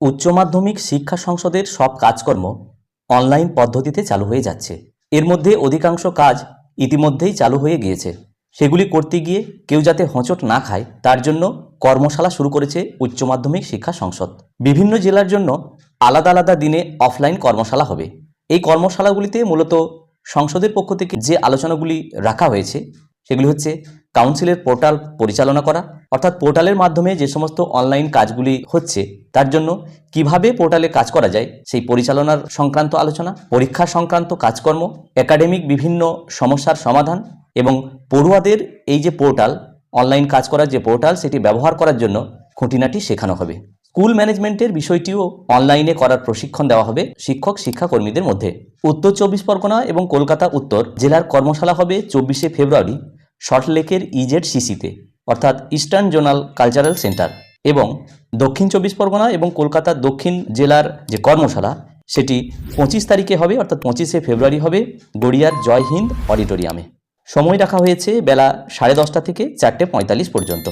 উচ্চ মাধ্যমিক শিক্ষা সংসদের সব কাজকর্ম অনলাইন পদ্ধতিতে চালু হয়ে যাচ্ছে। এর মধ্যে অধিকাংশ কাজ ইতিমধ্যেই চালু হয়ে গিয়েছে। সেগুলি করতে গিয়ে কেউ যাতে হোঁচট না খায়, তার জন্য কর্মশালা শুরু করেছে উচ্চ মাধ্যমিক শিক্ষা সংসদ। বিভিন্ন জেলার জন্য আলাদা আলাদা দিনে অফলাইন কর্মশালা হবে। এই কর্মশালাগুলিতে মূলত সংসদের পক্ষ থেকে যে আলোচনাগুলি রাখা হয়েছে, সেগুলি হচ্ছে কাউন্সিলের পোর্টাল পরিচালনা করা, অর্থাৎ পোর্টালের মাধ্যমে যে সমস্ত অনলাইন কাজগুলি হচ্ছে, তার জন্য কীভাবে পোর্টালে কাজ করা যায়, সেই পরিচালনার সংক্রান্ত আলোচনা, পরীক্ষা সংক্রান্ত কাজকর্ম, একাডেমিক বিভিন্ন সমস্যার সমাধান এবং পড়ুয়াদের এই যে পোর্টাল, অনলাইন কাজ করার যে পোর্টাল, সেটি ব্যবহার করার জন্য খুঁটিনাটি শেখানো হবে। স্কুল ম্যানেজমেন্টের বিষয়টিও অনলাইনে করার প্রশিক্ষণ দেওয়া হবে শিক্ষক, শিক্ষাকর্মীদের মধ্যে। উত্তর চব্বিশ পরগনা এবং কলকাতা উত্তর জেলার কর্মশালা হবে চব্বিশে ফেব্রুয়ারি। সল্টলেকের ইজেড সিসিতে অর্থাৎ ইস্টার্ন জোনাল কালচারাল সেন্টার, এবং দক্ষিণ চব্বিশ পরগনা এবং কলকাতা দক্ষিণ জেলার যে কর্মশালা, সেটি পঁচিশ তারিখে হবে, অর্থাৎ পঁচিশে ফেব্রুয়ারি হবে গড়িয়ার জয় হিন্দ অডিটোরিয়ামে। সময় রাখা হয়েছে বেলা সাড়ে দশটা থেকে চারটে পঁয়তাল্লিশ পর্যন্ত।